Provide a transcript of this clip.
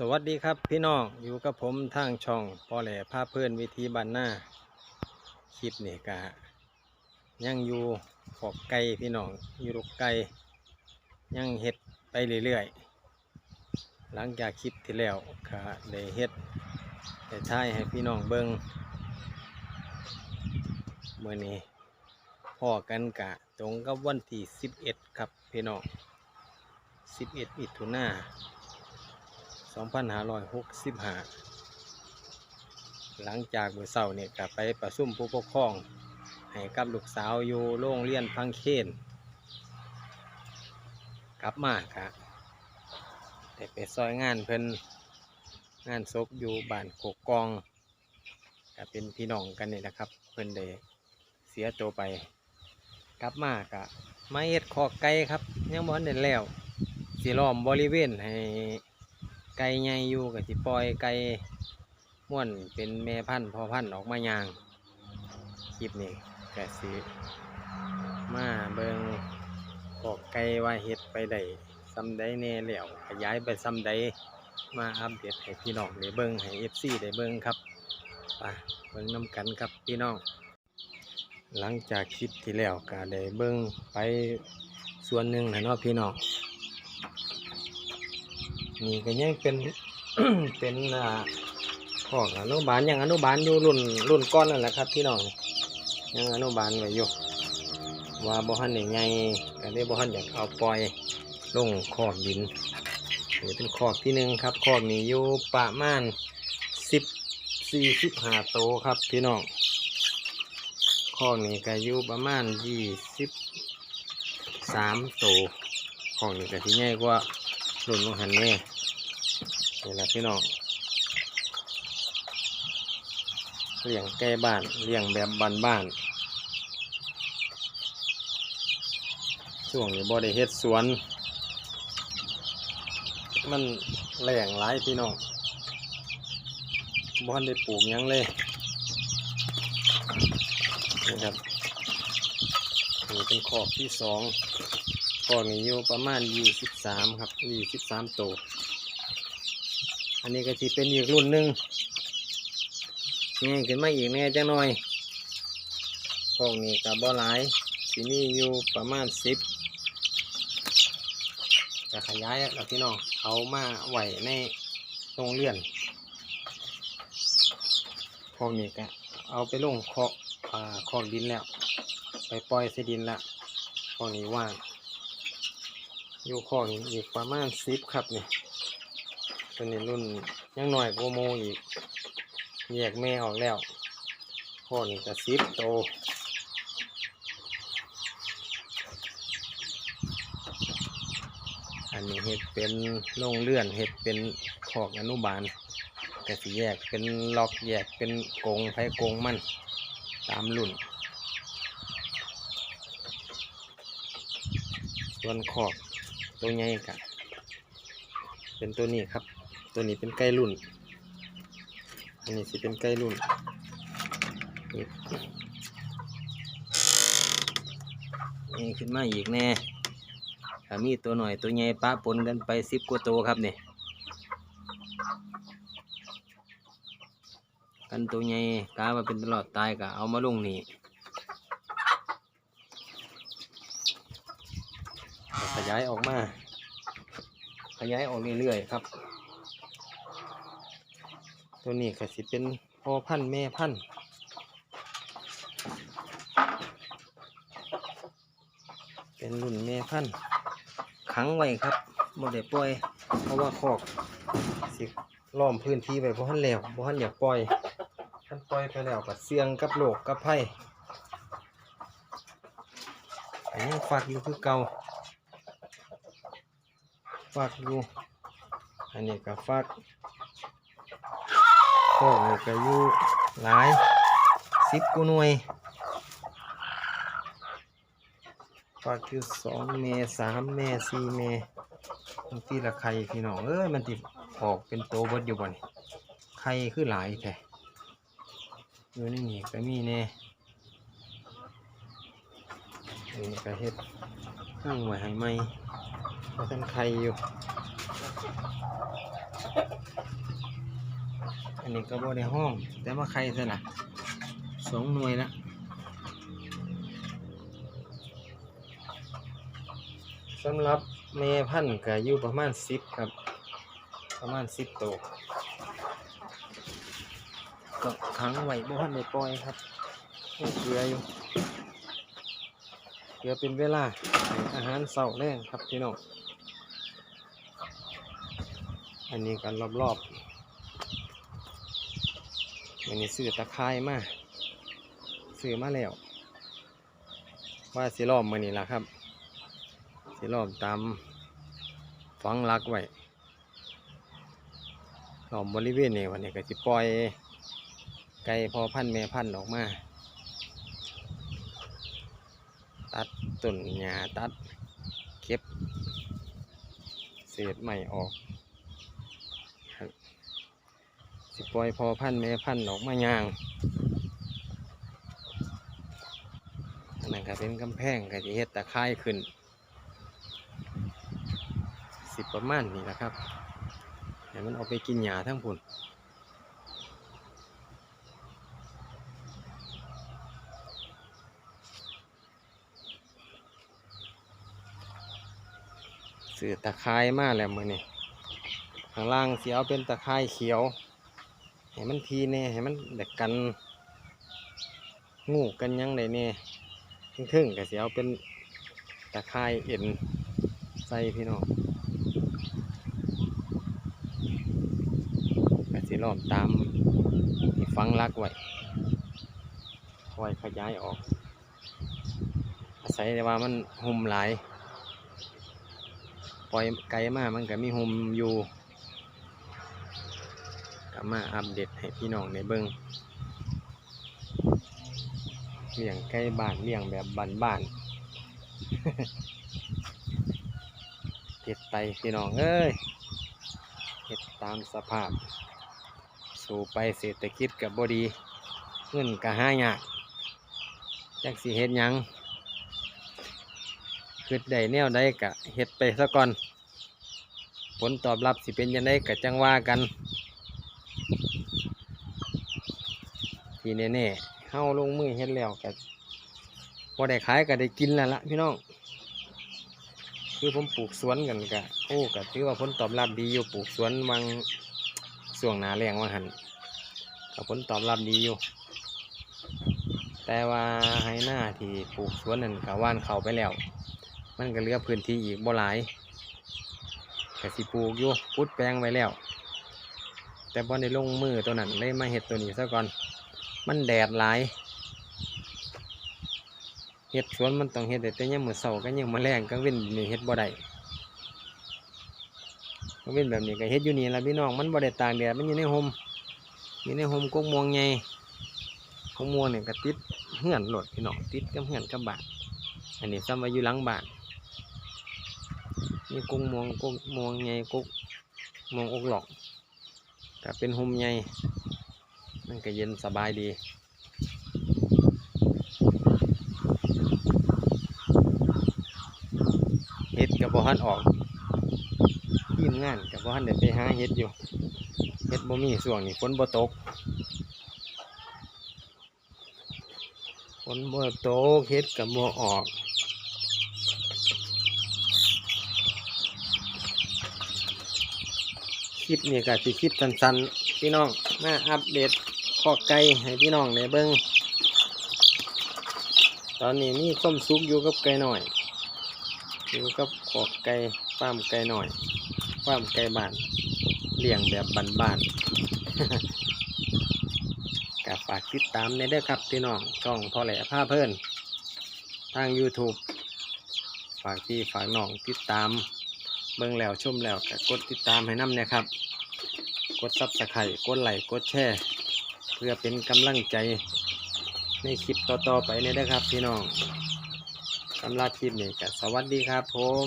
สวัสดีครับพี่น้องอยู่กับผมทางช่องปอแหล่พาพเพื่อนวิธีบ้านหน้าคลิปนี่กะยังอยู่ขอกไก่พี่น้องอยู่ลูกไก่ยังเฮ็ดไปเรื่อยๆหลังจากคลิปที่แล้วก็ได้เฮ็ดได้ท้ายให้พี่น้องเบิงเมื่อนี้พ่อกันกะตรงกับวันที่ 11 ครับพี่น้อง 11มิถุนา 2565 หลังจากมื้อเช้าเนี่ยก็ไปประชุมผู้ปกครอง ให้กับลูกสาวอยู่โรงเรียนพังเคนกลับมาครับได้ไปซอยงานเพิ่นงานศพอยู่บ้านโคกกองก็เป็นพี่น้องกันนี่แหละครับ เพิ่นได้เสียตัวไป กลับมากะมาเฮ็ดคอไก่ครับ ยังบ่ทันได้แล้ว สิล้อมบริเวณให้ ไก่ใหญ่อยู่กับสิปล่อยไก่ม่วนเป็นแม่พันธุ์พ่อพันธุ์ออกมายางคลิปนี้ก็สิมาเบิงขอกไก่ว่าเฮ็ดไปได้ซ้ำใดแน่แล้วขยายไปซ้ำใดมาอัปเดตให้พี่น้องได้เบิงให้ FC ได้เบิงครับไปเบิงน้ำกันครับพี่น้อง หลังจากคลิปที่แล้วก็ได้เบิงไปส่วนหนึ่งนะเนาะพี่น้อง นี่ก็ยังเป็น เป็นอ่าของอนุบาลยังอนุบาลอยู่รุ่นรุ่นก้อนนั่นแหละครับพี่น้องยังอนุบาลไว้อยู่ว่าบ่ฮันนี่ไงก็ได้บ่ฮันอยากเอาปล่อยลงคอกดินนี่เป็นคอกที่หนึ่งครับคอกนี้อยู่ประมาณสิบสี่สิบห้าโตครับพี่น้องคอกนี้ก็อยู่ประมาณยี่สิบสามโตวคอกนี้ก็ที่ใหญ่กว่า รุ่นลงหันแน่นี่แหละพี่น้องเลี้ยงใกล้บ้านเลี้ยงแบบบ้านบ้านช่วงนี้บ่ได้เฮ็ดสวน มันแหล่งหลายพี่น้องบ่ได้ปลูกยังเลยนี่ครับนี่เป็นขอบที่สอง ก้อนนี้อยู่ประมาณยี่สิบสามครับยี่สิบสามโตวอันนี้ก็จะเป็นอีกรุ่นหนึ่งนี่ขึ้นมาอีกแน่จังหน่อยก้องนี้กับบ่หลายที่นี่อยู่ประมาณสิบจะขยายแล้วพี่น้องเอามาไหวในโรงเรียนคอกนี้ก็เอาไปลงคอกอ่าคอกดินแล้ว ไปปล่อยใส่ดินละคอกนี้ว่าง อยู่ข้อนี้อีกประมาณสิบครับนี่ตัวนี้รุ่นยังหน่อยกว่าโมอีกแยกแม่ออกแล้วข้อนี้ก็สิบโตอันนี้เห็ดเป็นโรงเลื่อนเห็ดเป็นขอกอนุบาลก็สิแยกเป็นล็อกแยกเป็นกงไผกงมันตามรุ่น ส่วนขอบ ตัวใหญ่กะเป็นตัวนี้ครับ ตัวนี้เป็นไก่รุ่น อันนี้สิเป็นไก่รุ่นนี่ขึ้นมาอีกแน่ถ้ามีตัวหน่อยตัวใหญ่ปะปนกันไปสิบกว่าตัวครับเนี่ยกันตัวใหญ่กามาเป็นตลอดตายกะเอามาลงนี่ ยายออกมา ขยายออกเรื่อยๆครับ ตัวนี้ก็สิเป็นพ่อพันธุ์แม่พันธุ์เป็นรุ่นแม่พันธุ์ขังไว้ครับบ่ได้ปล่อย เพราะว่าคอกสิล้อมพื้นที่ไว้บ่ทันแล้วบ่ทันอยากปล่อยท่านปล่อยไปแล้วก็เสี่ยงกับโรคกับภัยอันนี้ฝากอยู่คือเก่า ฝากอยู่ อันนี้ก็ฝากโอ้กก็อยู่หลายสิบกูหน่วยฝากอยู่สองเมสามเมสี่เมมันตีละไข่พี่น้องเอ้ยมันติดออกเป็นโตเบดอยู่บ่นี่ไข่คือหลายแท้อยู่ในนี่ก็มีแน่นนี้ก็เฮ็ดข้างไว้ให้ไหม เพราะท่านใครอยู่ อันนี้ก็บ่ได้ห้อง แต่ว่าใครซะล่ะสองหน่วยละสำหรับเมพันธุ์ก็อยู่ประมาณสิบครับ ประมาณสิบตัวก็ขังไว้บ่ทันได้ปล่อยครับเกลืออยู่เกลือเป็นเวลาอาหารเสาแรงครับพี่น้อง อันนี้กันรอบๆอันนี้ซื้อตะไคร้มาซื้อมาแล้ว ว่าสิล้อมมือนี้ล่ะครับ สิล้อมตามฝังรักไว้ล้อมบริเวณนี้วันนี้ก็สิปล่อยไก่พอพันแม่พันออกมา ตัดต้นหญ้าตัด เก็บเศษใหม่ออก สิปล่อยพอพันธุ์แม่พันธุ์ออกมาย่างอันนั้นก็เป็นกำแพงก็จะเฮ็ดตะไคร้ขึ้น สิประมาณนี้แหละครับให้มันเอาไปกินหญ้าทั้งพุ่นซื้อตะไคร้มาแล้วมือนี่ข้างล่างเสีเอาเป็นตะไคร้เขียว ให้มันทีแน่ให้มันเด็กกันงูกันยังไดแน่ทึ่งๆก็สีเอาเป็นตะไคร้เอ็นใส่พี่น้องก็สีล้อมตามที่ฟังรักไว้คอยขยายออก อาศัยแต่ว่ามันหุ่มหลาย ปล่อยไกลมากมันก็มีหุ่มอยู่ ก็มาอัปเดตให้พี่น้องในเบิงเลี้ยงไก่บ้านเลี้ยงแบบบ้านๆเฮ็ดไปพี่น้องเอ้ยเฮ็ดตามสภาพ สู่ไปเศรษฐกิจกับบดี เงินก็หายากจักสิเฮ็ดยังคิดได้แนวใดก็เฮ็ดไปซะก่อน ผลตอบรับสิเป็นยังไงก็จังว่ากัน ที่แน่ๆเฮาลงมือเฮ็ดแล้วก็พอได้ขายก็ได้กินแล้วละพี่น้อง คือผมปลูกสวนกันก็โอ้ก็ถือว่าผลตอบรับดีอยู่ปลูกสวนวังส่วงหนาแรงว่าหันก็ผลตอบรับดีอยู่ แต่ว่าให้หน้าที่ปลูกสวนนั่นก็ว่านเขาไปแล้ว มันก็เหลือพื้นที่อีกบ่หลายก็สิปลูกอยู่พุดแปลงไว้แล้ว แต่บ่ได้ลงมือตัวนั้นเลยมาเห็ดตัวนี้ซะก่อน มันแดดหลายเห็ดสวนมันต้องเห็ดได้แต่ยังมือเสาก็ยังมาแรงกลางเว้นนี่เห็ดบ่ได้กลางเว้นแบบนี้ก็เห็ดอยู่นี่ละพี่น้องมันบ่ได้ตากแดดมันอยู่ในห่มอยู่ในห่มกกม่วงไงกกม่วงเนี่ยก็ติดเหือนโหลดพี่น้องติดกับเหือนกับบานอันนี้ซ้ำไว้อยู่หลังบ้านนี่กกม่วงกกม่วงไงกกม่วงอกหลอกก็เป็นห่มใหญ่ มันก็เย็นสบายดีเฮ็ดกับบ่ฮันออกทีมงานกับบ่ฮันได้ไปหาเฮ็ดอยู่เฮ็ดบ่มีส่วงนี้ฝนบ่ตกฝนบ่ตกเฮ็ดกับบ่ออกคลิปนี้ก็สิคลิปสั้นๆพี่น้องมาอัปเดต ข้อไก่ให้พี่น้องได้เบิ่งตอนนี้มีส้มซุกอยู่กับไก่หน่อย อยู่กับขอกไก่ฟาร์มไก่หน่อยฟาร์มไก่บ้านเลี้ยงแบบบ้านๆกับฝากติดตามในเด้อครับพี่น้องช่องพ่อแหล่ผ้าเพิ่นทาง YouTube ฝากพี่ฝากน้องติดตามเบิ่งแล้วชมแล้วก็กดติดตามให้น้ำเนี่ยครับ กดซับสไครต์กดไลค์กดแชร์ เพื่อเป็นกำลังใจในคลิปต่อๆไปเนี่ยนะครับพี่น้องสำหรับคลิปนี้ก็สวัสดีครับผม